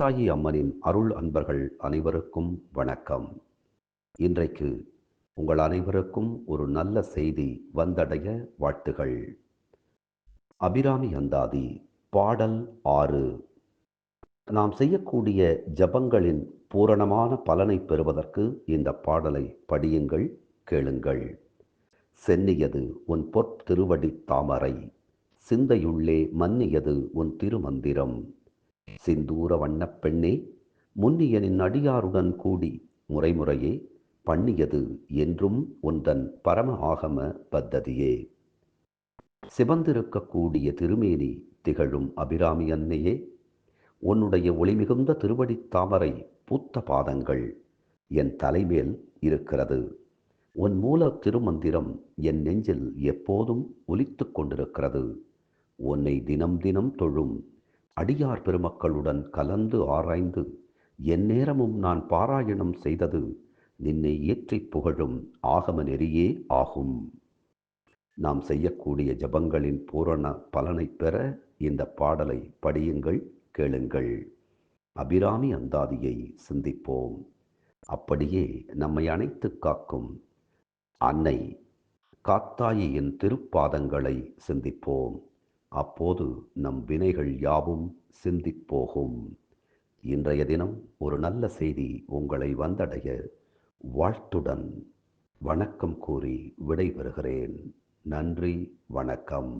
காத்தாயி அம்மனின் அருள் அன்பர்கள் அனைவருக்கும் வணக்கம். இன்றைக்கு உங்கள் அனைவருக்கும் ஒரு நல்ல செய்தி வந்தடைய வாழ்த்துகள். அபிராமி அந்தாதி பாடல் ஆறு. நாம் செய்யக்கூடிய ஜபங்களின் பூரணமான பலனை பெறுவதற்கு இந்த பாடலை படியுங்கள் கேளுங்கள். சென்னியது உன் பொற் திருவடி தாமரை சிந்தையுள்ளே மன்னியது உன் திருமந்திரம். சிந்தூர வண்ணப் பெண்ணே முன்னியனின் அடியாருடன் கூடி முறைமுறையே பண்ணியது என்றும் உந்தன் பரம ஆகம பத்ததியே சிவந்திருக்கக்கூடிய திருமேனி திகழும் அபிராமி அன்னையே உன்னுடைய ஒளிமிகுந்த திருவடித் தாமரை பூத்த பாதங்கள் என் தலைமேல் இருக்கிறது. உன் மூல திருமந்திரம் என் நெஞ்சில் எப்போதும் ஒலித்து கொண்டிருக்கிறது. உன்னை தினம் தினம் தொழும் அடியார் பெருமக்களுடன் கலந்து ஆராய்ந்து எந்நேரமும் நான் பாராயணம் செய்தது நின்னை ஏற்றிப் புகழும் ஆகம நெறியே ஆகும். நாம் செய்யக்கூடிய ஜபங்களின் பூரண பலனை பெற இந்த பாடலை படியுங்கள் கேளுங்கள். அபிராமி அந்தாதியை சிந்திப்போம். அப்படியே நம்மை அணைத்து காக்கும் அன்னை காத்தாயியின் திருப்பாதங்களை சிந்திப்போம். அப்போது நம் வினைகள் யாவும் சிந்திப்போகும் இன்றைய தினம் ஒரு நல்ல செய்தி உங்களை வந்தடைய வாழ்த்துடன் வணக்கம் கூறி விடைபெறுகிறேன். நன்றி வணக்கம்.